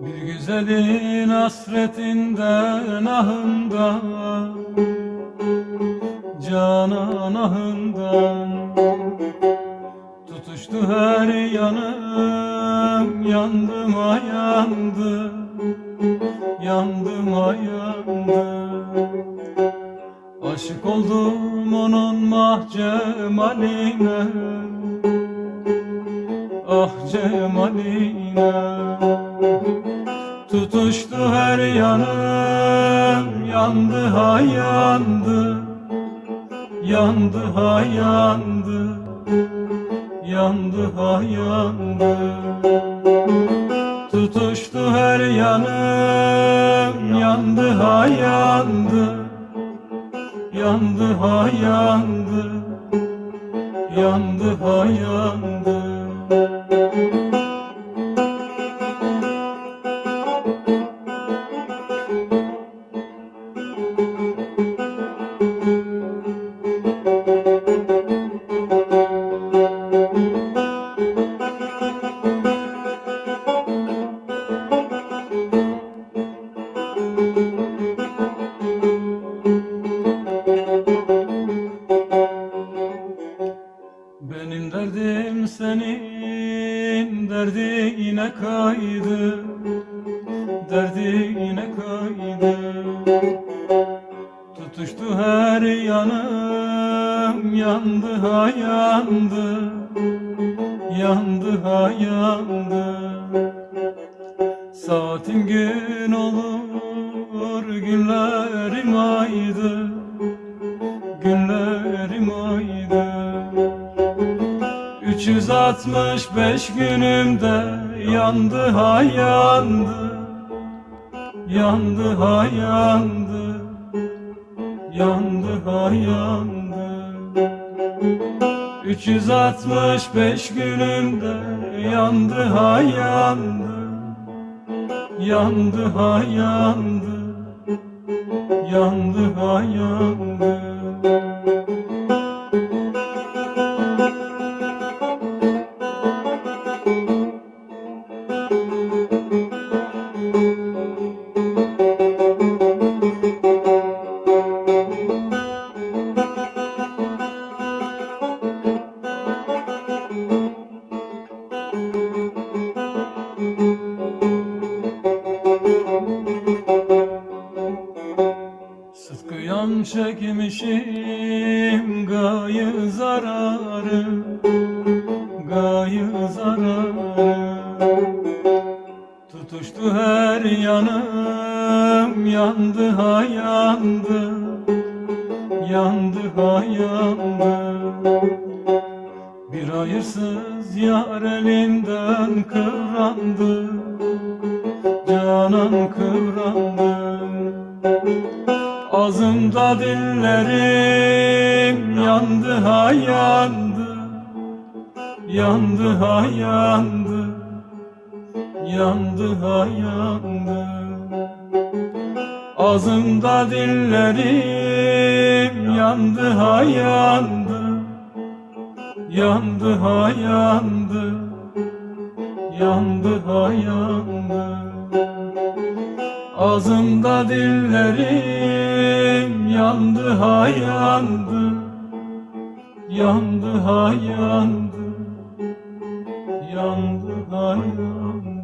Bir güzelin hasretinden ahından Canan ahından Tutuştu her yanım. Yandım ha yandı Yandım ha yandı Aşık oldum onun mahcemaline Ah cemaline Tutuştu her yanım. Yandı ha yandı. Yandı ha yandı Yandı ha yandı. Tutuştu her yanım Yandı ha yandı. Yandı ha yandı. Yandı ha yandı derdine kaydı. Derdine kaydı. Tutuştu her yanım. Yandı ha yandı. Yandı ha yandı. Saatim gün olur günlerim aydı 365 günümde yandı ha yandı Yandı ha yandı Yandı ha yandı. 365 günümde yandı ha yandı Yandı ha yandı Yandı ha yandı çekmişim gayı zararı Gayı zararı. Tutuştu her yanım yandı ha yandı Yandı ha yandı. Bir hayırsız yar elinden kıvrandı Canan kıvrandı Ağzımda dillerim yandı ha yandı Yandı ha yandı Yandı ha yandı. Ağzımda dillerim yandı ha yandı Yandı ha yandı Yandı ha yandı Ağzımda dillerim yandı ha yandı Yandı ha yandı Yandı ha yandı